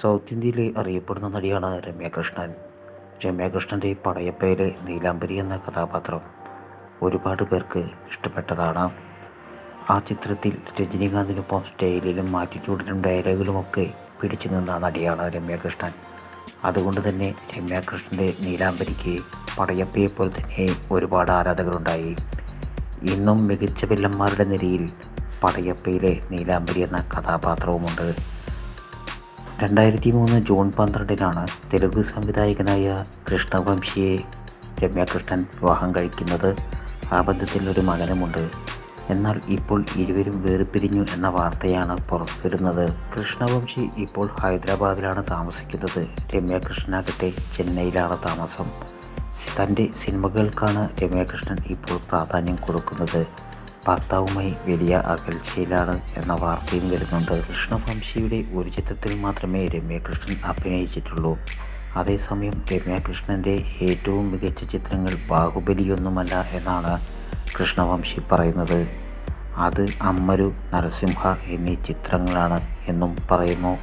South ഇന്ത്യയിലെ അറിയപ്പെടുന്ന നടിയാണ് രമ്യാകൃഷ്ണൻ. രമ്യാകൃഷ്ണന്റെ പടയപ്പയിലെ നീലാംബരി എന്ന കഥാപാത്രം ഒരുപാട് പേർക്ക് ഇഷ്ടപ്പെട്ടതാണ്. ആ ചിത്രത്തിൽ രജനീകാന്തിനൊപ്പം സ്റ്റൈലിലും ആറ്റിറ്റ്യൂഡിലും ഡയലോഗിലുമൊക്കെ പിടിച്ചു നിന്ന നടിയാണ് രമ്യാകൃഷ്ണൻ. അതുകൊണ്ട് തന്നെ രമ്യാകൃഷ്ണന്റെ നീലാംബരിക്ക് പടയപ്പയെ പോലെ തന്നെ ഒരുപാട് ആരാധകരുണ്ടായി. ഇന്നും മികച്ച വില്ലന്മാരുടെ നിരയിൽ പടയപ്പയിലെ നീലാംബരി എന്ന കഥാപാത്രവുമുണ്ട്. രണ്ടായിരത്തി മൂന്ന് ജൂൺ പന്ത്രണ്ടിനാണ് തെലുഗു സംവിധായകനായ കൃഷ്ണവംശിയെ രമ്യാകൃഷ്ണൻ വിവാഹം കഴിക്കുന്നത്. ആ ബന്ധത്തിൽ ഒരു മകനുമുണ്ട്. എന്നാൽ ഇപ്പോൾ ഇരുവരും വേർപിരിഞ്ഞു എന്ന വാർത്തയാണ് പുറത്തുവരുന്നത്. കൃഷ്ണവംശി ഇപ്പോൾ ഹൈദരാബാദിലാണ് താമസിക്കുന്നത്. രമ്യാകൃഷ്ണനാകട്ടെ ചെന്നൈയിലാണ് താമസം. തന്റെ സിനിമകൾക്കാണ് രമ്യാകൃഷ്ണൻ ഇപ്പോൾ പ്രാധാന്യം കൊടുക്കുന്നത്. ഭർത്താവുമായി വലിയ അകൽച്ചയിലാണ് എന്ന വാർത്തയും വരുന്നുണ്ട്. കൃഷ്ണവംശിയുടെ ഒരു ചിത്രത്തിൽ മാത്രമേ രമ്യാകൃഷ്ണൻ അഭിനയിച്ചിട്ടുള്ളൂ. അതേസമയം രമ്യാകൃഷ്ണന്റെ ഏറ്റവും മികച്ച ചിത്രങ്ങൾ ബാഹുബലിയൊന്നുമല്ല എന്നാണ് കൃഷ്ണവംശി പറയുന്നത്. അത് അമ്മരു നരസിംഹ എന്നീ ചിത്രങ്ങളാണ് എന്നും പറയുന്നു.